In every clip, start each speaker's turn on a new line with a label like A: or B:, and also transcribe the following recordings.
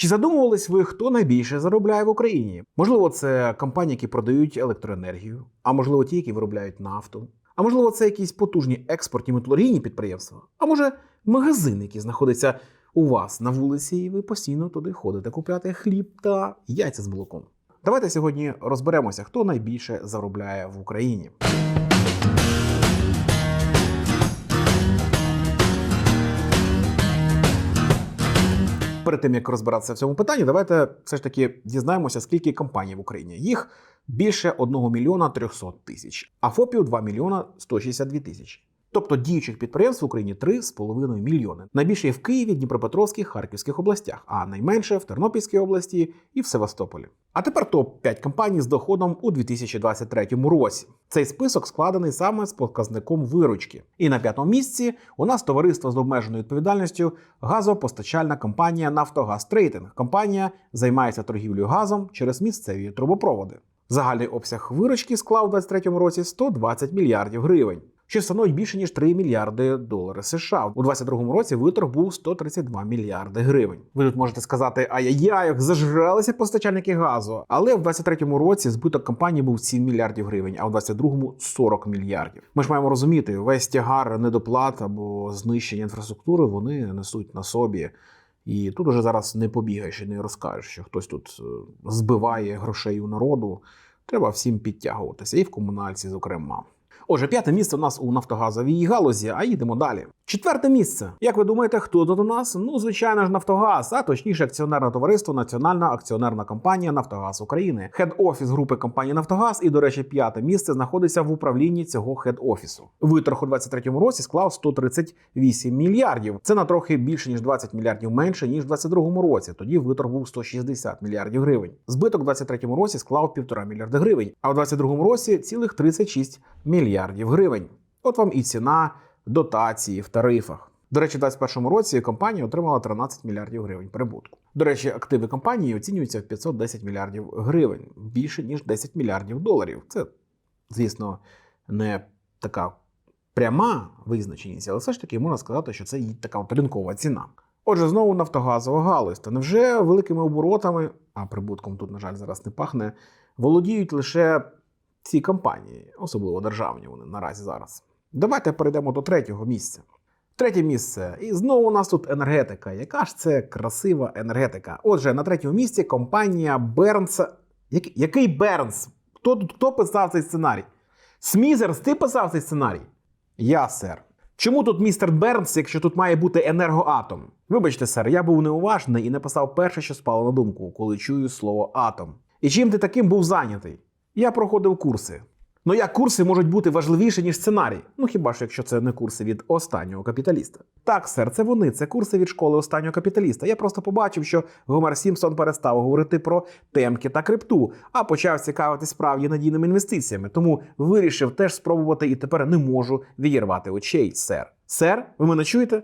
A: Чи задумувались ви, хто найбільше заробляє в Україні? Можливо, це компанії, які продають електроенергію, а можливо, ті, які виробляють нафту. А можливо, це якісь потужні експортні металургійні підприємства, а може, магазин, який знаходиться у вас на вулиці, і ви постійно туди ходите купляти хліб та яйця з молоком. Давайте сьогодні розберемося, хто найбільше заробляє в Україні. Перед тим як розбиратися в цьому питанні, давайте все ж таки дізнаємося, скільки компаній в Україні. Їх більше 1 мільйона 300 тисяч, а ФОПів 2 мільйона 162 тисячі. Тобто діючих підприємств в Україні 3,5 мільйони. Найбільше в Києві, Дніпропетровській, Харківських областях, а найменше в Тернопільській області і в Севастополі. А тепер топ 5 компаній з доходом у 2023 році. Цей список складений саме з показником виручки. І на п'ятому місці у нас товариство з обмеженою відповідальністю газопостачальна компанія Нафтогаз Трейдинг. Компанія займається торгівлею газом через місцеві трубопроводи. Загальний обсяг виручки склав у 2023 році 120 мільярдів гривень що становить більше ніж 3 мільярди доларів США. У 2022 році виторг був 132 мільярди гривень. Ви тут можете сказати, ай-яй-яй, як зажралися постачальники газу. Але в 2023 році збиток компанії був 7 мільярдів гривень, а у 2022 – 40 мільярдів. Ми ж маємо розуміти, весь тягар недоплат або знищення інфраструктури вони несуть на собі. І тут уже зараз не побігаєш і не розкажеш, що хтось тут збиває грошей у народу. Треба всім підтягуватися, і в комунальці, зокрема. Отже, п'яте місце у нас у нафтогазовій галузі, а їдемо далі. Четверте місце. Як ви думаєте, хто тут у нас? Ну, звичайно ж, Нафтогаз, а точніше, акціонерне товариство Національна акціонерна компанія Нафтогаз України. Хед-офіс групи компанії Нафтогаз, і, до речі, п'яте місце знаходиться в управлінні цього хед-офісу. Виторг у 23-му році склав 138 мільярдів. Це на трохи більше ніж 20 мільярдів менше ніж в 22-му році. Тоді виторг був 160 мільярдів гривень. Збиток у 23-му році склав 1,5 мільярда гривень, а у 22-му році цілих 36 мільярдів гривень. От вам і ціна дотації в тарифах. До речі, у 2021 році компанія отримала 13 мільярдів гривень прибутку. До речі, активи компанії оцінюються в 510 мільярдів гривень, більше ніж 10 мільярдів доларів. Це, звісно, не така пряма визначеність, але все ж таки можна сказати, що це її така от ринкова ціна. Отже, знову нафтогазова галузь. Та невже великими оборотами, а прибутком тут, на жаль, зараз не пахне, володіють лише ці компанії, особливо державні вони наразі зараз. Давайте перейдемо до третього місця. Третє місце. І знову у нас тут енергетика. Яка ж це красива енергетика? Отже, на третьому місці компанія Бернс. Як- Який Бернс? Хто хто писав цей сценарій? Смізерс, ти писав цей сценарій? Я, сер. Чому тут містер Бернс, якщо тут має бути енергоатом? Вибачте, сер, я був неуважний і написав перше, що спало на думку, коли чую слово атом. І чим ти таким був зайнятий? Я проходив курси. Ну як курси можуть бути важливіші, ніж сценарій? Ну хіба ж якщо це не курси від останнього капіталіста? Так, сер, це вони, це курси від школи останнього капіталіста. Я просто побачив, що Гомер Сімпсон перестав говорити про темки та крипту, а почав цікавитись справді надійними інвестиціями. Тому вирішив теж спробувати і тепер не можу відірвати очей, сер. Сер, ви мене чуєте?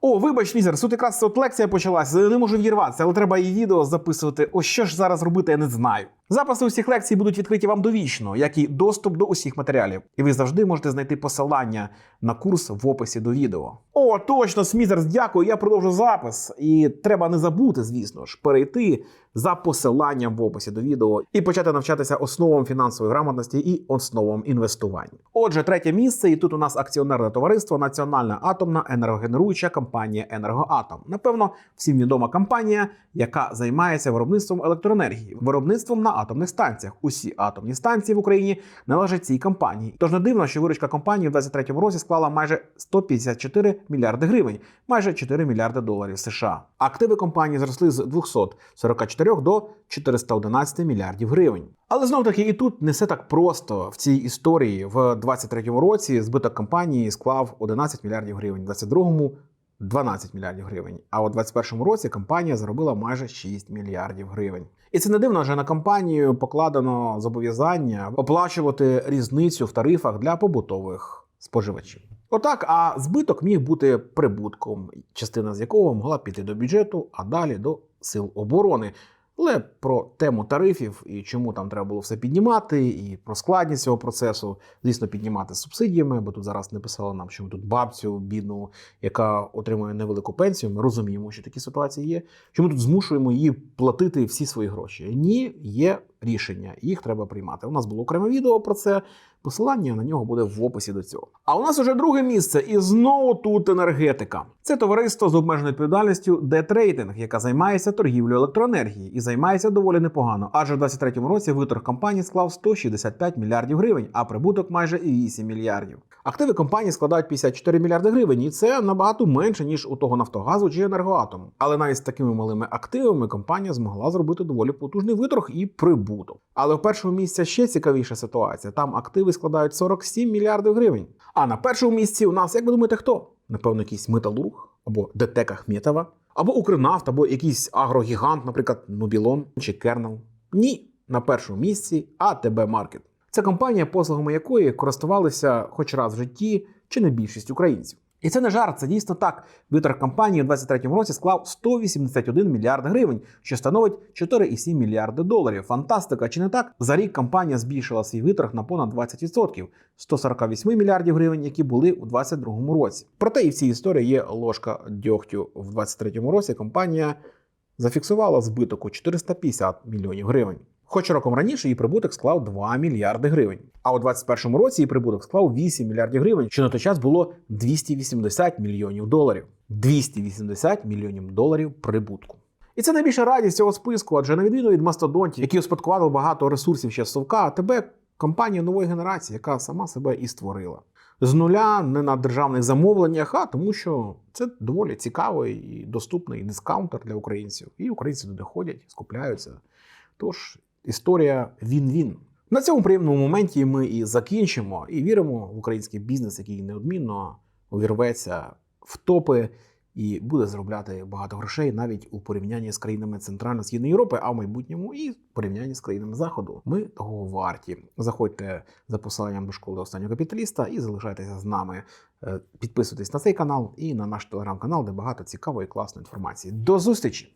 A: О, вибач, Лізер, тут якраз от лекція почалася, не можу відірватися, але треба і відео записувати. Ось що ж зараз робити, я не знаю. Записи усіх лекцій будуть відкриті вам довічно, як і доступ до усіх матеріалів. І ви завжди можете знайти посилання на курс в описі до відео. О, точно, Смізерс, дякую. Я продовжу запис. І треба не забути, звісно ж, перейти за посиланням в описі до відео і почати навчатися основам фінансової грамотності і основам інвестування. Отже, третє місце, і тут у нас акціонерне товариство Національна атомна енергогенеруюча компанія Енергоатом. Напевно, всім відома компанія, яка займається виробництвом електроенергії, виробництвом на атомних станціях. Усі атомні станції в Україні належать цій компанії. Тож не дивно, що виручка компанії в 2023 році склала майже 154 мільярди гривень, майже 4 мільярди доларів США. Активи компанії зросли з 244 до 411 мільярдів гривень. Але знов таки і тут не все так просто в цій історії. В 2023 році збиток компанії склав 11 мільярдів гривень, в 2022 12 мільярдів гривень. А у 2021 році компанія заробила майже 6 мільярдів гривень. І це не дивно, що на компанію покладено зобов'язання оплачувати різницю в тарифах для побутових споживачів. Отак, а збиток міг бути прибутком, частина з якого могла піти до бюджету, а далі до сил оборони. Але про тему тарифів і чому там треба було все піднімати, і про складність цього процесу, звісно, піднімати субсидіями, бо тут зараз не писали нам, що ми тут бабцю бідну, яка отримує невелику пенсію. Ми розуміємо, що такі ситуації є. Що ми тут змушуємо її платити всі свої гроші? Ні, є рішення, їх треба приймати. У нас було окреме відео про це. Посилання на нього буде в описі до цього. А у нас уже друге місце, і знову тут енергетика. Це товариство з обмеженою відповідальністю Детрейдинг, яка займається торгівлею електроенергії і займається доволі непогано. Адже в 2023 році виторг компанії склав 165 мільярдів гривень, а прибуток майже 8 мільярдів. Активи компанії складають 54 мільярди гривень, і це набагато менше ніж у того Нафтогазу чи енергоатому. Але навіть з такими малими активами компанія змогла зробити доволі потужний виторг і прибуток. Але в першому місці ще цікавіша ситуація. Там активи складають 47 мільярдів гривень. А на першому місці у нас, як ви думаєте, хто? Напевно, якийсь металург або ДТК Ахметова, або Укрнафт, або якийсь агрогігант, наприклад, Нубілон чи Кернел. Ні, на першому місці АТБ Маркет. Це компанія, послугами якої користувалися хоч раз в житті чи не більшість українців. І це не жарт, це дійсно так. Виторг компанії у 2023 році склав 181 мільярд гривень, що становить 4,7 мільярди доларів. Фантастика, чи не так? За рік компанія збільшила свій виторг на понад 20%, 148 мільярдів гривень, які були у 2022 році. Проте і в цій історії є ложка дьогтю. В 2023 році компанія зафіксувала збиток у 450 мільйонів гривень. Хоч роком раніше її прибуток склав 2 мільярди гривень. А у 2021 році її прибуток склав 8 мільярдів гривень, що на той час було 280 мільйонів доларів. 280 мільйонів доларів прибутку. І це найбільша радість цього списку, адже на відміну від мастодонтів, які успадкували багато ресурсів ще з совка, тебе компанія нової генерації, яка сама себе і створила. З нуля не на державних замовленнях, а тому, що це доволі цікавий і доступний дискаунтер для українців. І українці туди ходять, скупляються. Тож історія він-він. На цьому приємному моменті ми і закінчимо, і віримо в український бізнес, який неодмінно увірветься в топи і буде заробляти багато грошей навіть у порівнянні з країнами Центрально-Східної Європи, а в майбутньому і в порівнянні з країнами Заходу. Ми того варті. Заходьте за посиланням до школи останнього капіталіста і залишайтеся з нами. Е, Підписуйтесь на цей канал і на наш телеграм-канал, де багато цікавої і класної інформації. До зустрічі!